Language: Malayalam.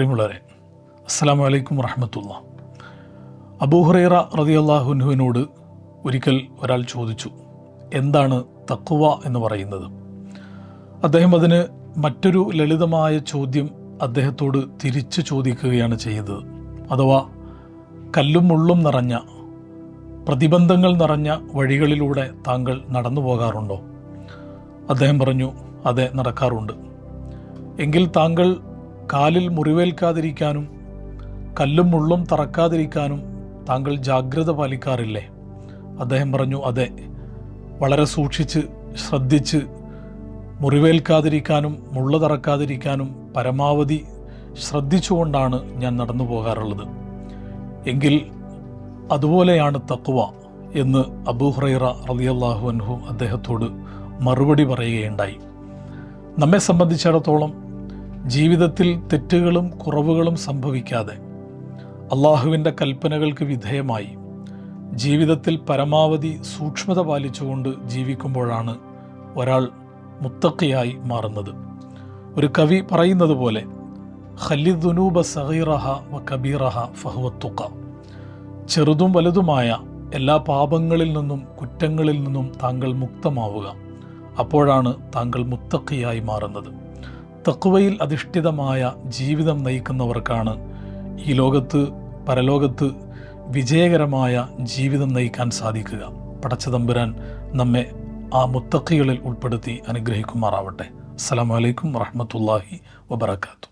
പ്രിയമുള്ളവരെ അസ്സാം വലൈക്കും വറഹമത്തുള്ള. അബൂഹുറൈറ റതിയല്ലാഹുനുവിനോട് ഒരിക്കൽ ഒരാൾ ചോദിച്ചു എന്താണ് തക്കുവ എന്ന് പറയുന്നത്? അദ്ദേഹം അതിന് മറ്റൊരു ലളിതമായ ചോദ്യം അദ്ദേഹത്തോട് തിരിച്ചു ചോദിക്കുകയാണ് ചെയ്തത്. അഥവാ കല്ലും മുള്ളും നിറഞ്ഞ പ്രതിബന്ധങ്ങൾ നിറഞ്ഞ വഴികളിലൂടെ താങ്കൾ നടന്നു പോകാറുണ്ടോ? അദ്ദേഹം പറഞ്ഞു അതെ നടക്കാറുണ്ട്. എങ്കിൽ താങ്കൾ കാലിൽ മുറിവേൽക്കാതിരിക്കാനും കല്ലും മുള്ളും തറക്കാതിരിക്കാനും താങ്കൾ ജാഗ്രത പാലിക്കാറില്ലേ? അദ്ദേഹം പറഞ്ഞു അതെ. വളരെ സൂക്ഷിച്ച് ശ്രദ്ധിച്ച് മുറിവേൽക്കാതിരിക്കാനും മുള്ള തറക്കാതിരിക്കാനും പരമാവധി ശ്രദ്ധിച്ചുകൊണ്ടാണ് ഞാൻ നടന്നു പോകാറുള്ളത്. എങ്കിൽ അതുപോലെയാണ് തക്കുവ എന്ന് അബൂഹ്റൈറ റളിയല്ലാഹു അൻഹു അദ്ദേഹത്തോട് മറുപടി പറയുകയുണ്ടായി. നമ്മെ സംബന്ധിച്ചിടത്തോളം ജീവിതത്തിൽ തെറ്റുകളും കുറവുകളും സംഭവിക്കാതെ അള്ളാഹുവിന്റെ കൽപ്പനകൾക്ക് വിധേയമായി ജീവിതത്തിൽ പരമാവധി സൂക്ഷ്മത പാലിച്ചുകൊണ്ട് ജീവിക്കുമ്പോഴാണ് ഒരാൾ മുത്തക്കിയായി മാറുന്നത്. ഒരു കവി പറയുന്നത് പോലെ ഖലിദുനൂബ സഹീറഹ വ കബീറഹ ഫഹുവത്തുക്ക ചെറുതും വലുതുമായ എല്ലാ പാപങ്ങളിൽ നിന്നും കുറ്റങ്ങളിൽ നിന്നും താങ്കൾ മുക്തമാവുക. അപ്പോഴാണ് താങ്കൾ മുത്തക്കിയായി മാറുന്നത്. തക്കുവയിൽ അധിഷ്ഠിതമായ ജീവിതം നയിക്കുന്നവർക്കാണ് ഈ ലോകത്ത് പരലോകത്ത് വിജയകരമായ ജീവിതം നയിക്കാൻ സാധിക്കുക. പടച്ചതമ്പുരാൻ നമ്മെ ആ മുത്തക്കികളിൽ ഉൾപ്പെടുത്തി അനുഗ്രഹിക്കുമാറാവട്ടെ. അസ്സലാമലൈക്കും വറഹമത്തല്ലാഹി വബർക്കാത്തു